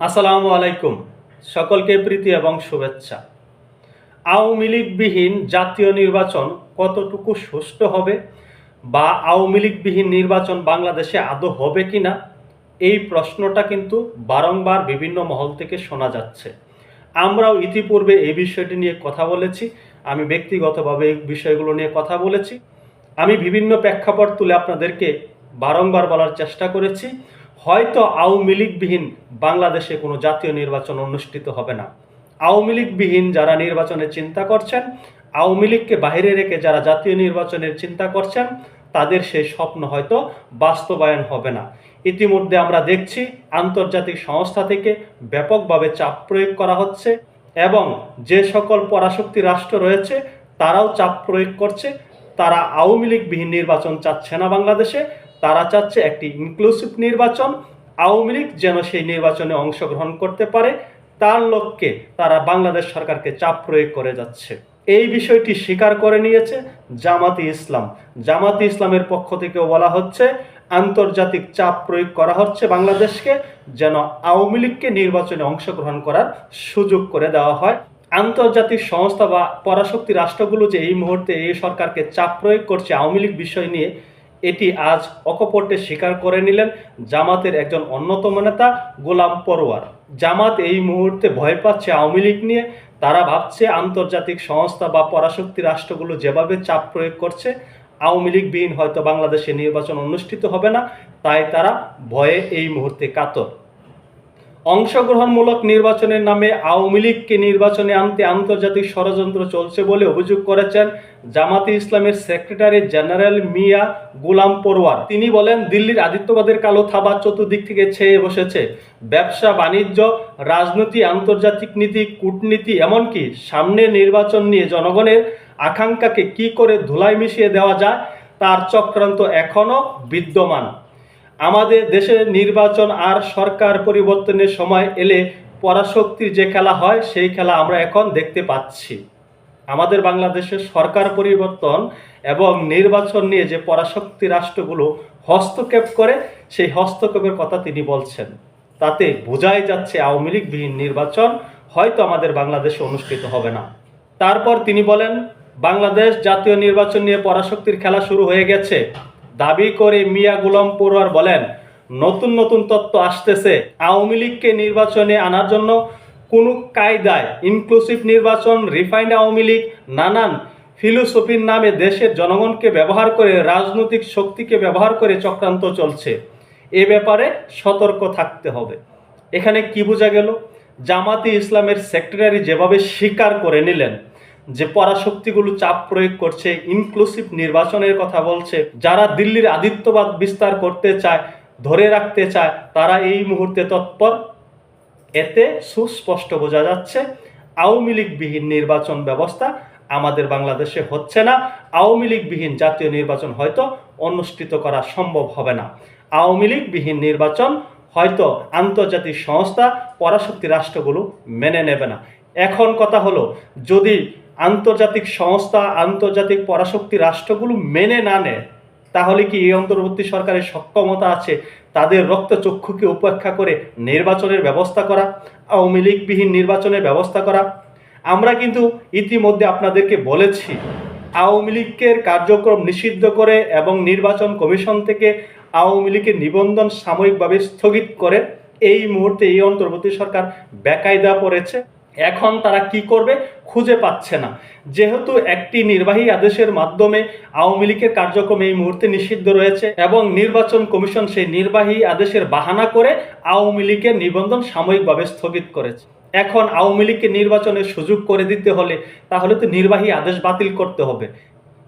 আসসালামু আলাইকুম। সকলকে প্রীতি এবং শুভেচ্ছা। আওয়ামী লীগবিহীন জাতীয় নির্বাচন কতটুকু সুষ্ঠু হবে বা আওয়ামী লীগবিহীন নির্বাচন বাংলাদেশে আদৌ হবে কি না এই প্রশ্নটা কিন্তু বারংবার বিভিন্ন মহল থেকে শোনা যাচ্ছে। আমরাও ইতিপূর্বে এই বিষয়টি নিয়ে কথা বলেছি, আমি ব্যক্তিগতভাবে এই বিষয়গুলো নিয়ে কথা বলেছি। আমি বিভিন্ন প্রেক্ষাপট তুলে আপনাদেরকে বারংবার বলার চেষ্টা করেছি। হয়তো আওয়ামী লীগবিহীন বাংলাদেশে কোনো জাতীয় নির্বাচন অনুষ্ঠিত হবে না। আওয়ামী লীগবিহীন যারা নির্বাচনের চিন্তা করছেন, আওয়ামী লীগকে বাইরে রেখে যারা জাতীয় নির্বাচনের চিন্তা করছেন, তাদের সেই স্বপ্ন হয়তো বাস্তবায়ন হবে না। ইতিমধ্যে আমরা দেখছি আন্তর্জাতিক সংস্থা থেকে ব্যাপকভাবে চাপ প্রয়োগ করা হচ্ছে এবং যে সকল পরাশক্তি রাষ্ট্র রয়েছে, তারাও চাপ প্রয়োগ করছে। তারা আওয়ামী লীগবিহীন নির্বাচন চাচ্ছে না বাংলাদেশে। তারা চাচ্ছে একটি ইনক্লুসিভ নির্বাচন। আওয়ামী লীগ যেন সেই নির্বাচনে অংশগ্রহণ করতে পারে। তার লক্ষ্যে তারা বাংলাদেশ সরকারকে চাপ প্রয়োগ করে যাচ্ছে। এই বিষয়টি স্বীকার করে নিয়েছে জামাতি ইসলাম। জামাতি ইসলামের পক্ষ থেকেও বলা হচ্ছে, আন্তর্জাতিক চাপ প্রয়োগ করা হচ্ছে বাংলাদেশকে যেন আওয়ামী লীগকে নির্বাচনে অংশগ্রহণ করার সুযোগ করে দেওয়া হয়। আন্তর্জাতিক সংস্থা বা পরাশক্তি রাষ্ট্রগুলো যে এই মুহূর্তে এই সরকারকে চাপ প্রয়োগ করছে আওয়ামী লীগ বিষয় নিয়ে এটি আজ অকপটে স্বীকার করে নিলেন জামাতের একজন অন্যতম নেতা, গোলাম পরোয়ার। জামাত এই মুহূর্তে ভয় পাচ্ছে আওয়ামী লীগ নিয়ে। তারা ভাবছে আন্তর্জাতিক সংস্থা বা পরাশক্তি রাষ্ট্রগুলো যেভাবে চাপ প্রয়োগ করছে, আওয়ামী লীগবিহীন হয়তো বাংলাদেশে নির্বাচন অনুষ্ঠিত হবে না, তাই তারা ভয়ে এই মুহূর্তে কাতর। অংশগ্রহণমূলক নির্বাচনের নামে আওয়ামী লীগকে নির্বাচনে আনতে আন্তর্জাতিক ষড়যন্ত্র চলছে বলে অভিযোগ করেছেন জামাতে ইসলামের সেক্রেটারি জেনারেল মিয়া গুলাম পরোয়ার। তিনি বলেন, দিল্লির আদিত্যবাদের কালো থাবা চতুর্দিক থেকে ছেয়ে বসেছে। ব্যবসা, বাণিজ্য, রাজনীতি, আন্তর্জাতিক নীতি, কূটনীতি, এমনকি সামনে নির্বাচন নিয়ে জনগণের আকাঙ্ক্ষাকে কি করে ধুলাই মিশিয়ে দেওয়া যায়, তার চক্রান্ত এখনও বিদ্যমান। আমাদের দেশের নির্বাচন আর সরকার পরিবর্তনের সময় এলে পরাশক্তির যে খেলা হয়, সেই খেলা আমরা এখন দেখতে পাচ্ছি। আমাদের বাংলাদেশের সরকার পরিবর্তন এবং নির্বাচন নিয়ে যে পরাশক্তি রাষ্ট্রগুলো হস্তক্ষেপ করে, সেই হস্তক্ষেপের কথা তিনি বলছেন। তাতে বোঝাই যাচ্ছে আওয়ামী লীগবিহীন নির্বাচন হয়তো আমাদের বাংলাদেশে অনুষ্ঠিত হবে না। তারপর তিনি বলেন, বাংলাদেশ জাতীয় নির্বাচন নিয়ে পরাশক্তির খেলা শুরু হয়ে গেছে। দাবি করে মিয়া গুলাম পড়ুয়ার বলেন, নতুন নতুন তত্ত্ব আসতেছে। আওয়ামী লীগকে নির্বাচনে আনার জন্য কোনো কায়দায় ইনক্লুসিভ নির্বাচন রিফাইন্ড আওয়ামী লীগ, নানান ফিলোসফির নামে দেশের জনগণকে ব্যবহার করে, রাজনৈতিক শক্তিকে ব্যবহার করে চক্রান্ত চলছে। এ ব্যাপারে সতর্ক থাকতে হবে। এখানে কি বোঝা গেল? জামাতি ইসলামের সেক্রেটারি যেভাবে স্বীকার করে নিলেন যে পরাশক্তিগুলো চাপ প্রয়োগ করছে ইনক্লুসিভ নির্বাচনের কথা বলছে, যারা দিল্লির আদিত্যবাদ বিস্তার করতে চায়, ধরে রাখতে চায়, তারা এই মুহূর্তে তৎপর। এতে সুস্পষ্ট বোঝা যাচ্ছে, আওয়ামী লীগবিহীন নির্বাচন ব্যবস্থা আমাদের বাংলাদেশে হচ্ছে না। আওয়ামী লীগবিহীন জাতীয় নির্বাচন হয়তো অনুষ্ঠিত করা সম্ভব হবে না। আওয়ামী লীগবিহীন নির্বাচন হয়তো আন্তর্জাতিক সংস্থা, পরাশক্তি রাষ্ট্রগুলো মেনে নেবে না। এখন কথা হলো, যদি আন্তর্জাতিক সংস্থা, আন্তর্জাতিক পরাশক্তি রাষ্ট্রগুলো মেনে না নেয়, তাহলে কি এই অন্তর্বর্তী সরকারের সক্ষমতা আছে তাদের রক্তচক্ষুকে উপেক্ষা করে নির্বাচনের ব্যবস্থা করা, আওয়ামী লীগবিহীন নির্বাচনের ব্যবস্থা করা? আমরা কিন্তু ইতিমধ্যে আপনাদেরকে বলেছি, আওয়ামী লীগের কার্যক্রম নিষিদ্ধ করে এবং নির্বাচন কমিশন থেকে আওয়ামী লীগের নিবন্ধন সাময়িকভাবে স্থগিত করে এই মুহূর্তে এই অন্তর্বর্তী সরকার বেকায়দা পড়েছে। এখন তারা কি করবে খুঁজে পাচ্ছে না। যেহেতু একটি নির্বাহী আদেশের মাধ্যমে আওয়ামী লীগের কার্যক্রম এই মুহূর্তে নিষিদ্ধ রয়েছে এবং নির্বাচন কমিশন সেই নির্বাহী আদেশের বাহানা করে আওয়ামী লীগের নিবন্ধন সাময়িকভাবে স্থগিত করেছে। এখন আওয়ামী লীগকে নির্বাচনের সুযোগ করে দিতে হলে তাহলে তো নির্বাহী আদেশ বাতিল করতে হবে।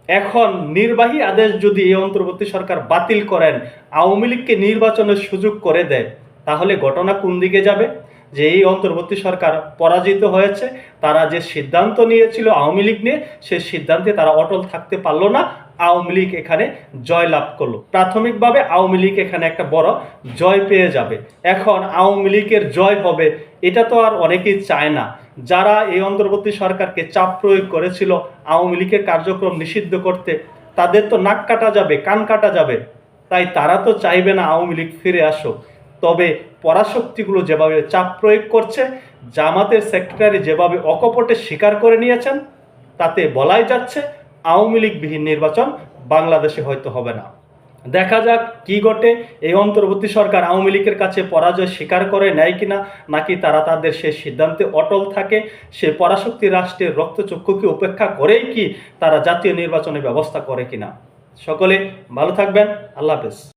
এখন নির্বাহী আদেশ যদি এই অন্তর্বর্তী সরকার বাতিল করেন, আওয়ামী লীগকে নির্বাচনের সুযোগ করে দেয়, তাহলে ঘটনা কোন দিকে যাবে? যে এই অন্তর্বর্তী সরকার পরাজিত হয়েছে, তারা যে সিদ্ধান্ত নিয়েছিল আওয়ামী লীগ নিয়ে, সে সিদ্ধান্তে তারা অটল থাকতে পারল না। আওয়ামী লীগ এখানে জয় লাভ করল। প্রাথমিকভাবে আওয়ামী লীগ এখানে একটা বড় জয় পেয়ে যাবে। এখন আওয়ামী লীগের জয় হবে, এটা তো আর অনেকেই চায় না। যারা এই অন্তর্বর্তী সরকারকে চাপ প্রয়োগ করেছিল আওয়ামী লীগের কার্যক্রম নিষিদ্ধ করতে, তাদের তো নাক কাটা যাবে, কান কাটা যাবে। তাই তারা তো চাইবে না আওয়ামী লীগ ফিরে আসুক। তবে পরাশক্তিগুলো যেভাবে চাপ প্রয়োগ করছে, জামাতের সেক্রেটারি যেভাবে অকপটে স্বীকার করে নিয়েছেন, তাতে বলাই যাচ্ছে আওয়ামী লীগবিহীন নির্বাচন বাংলাদেশে হয়তো হবে না। দেখা যাক কি ঘটে, এই অন্তর্বর্তী সরকার আওয়ামী লীগের কাছে পরাজয় স্বীকার করে নেয় কিনা, নাকি তারা তাদের সেই সিদ্ধান্তে অটল থাকে, সে পরাশক্তি রাষ্ট্রের রক্তচক্ষুকে উপেক্ষা করেই কি তারা জাতীয় নির্বাচনের ব্যবস্থা করে কিনা। সকলে ভালো থাকবেন, আল্লাহ হাফেজ।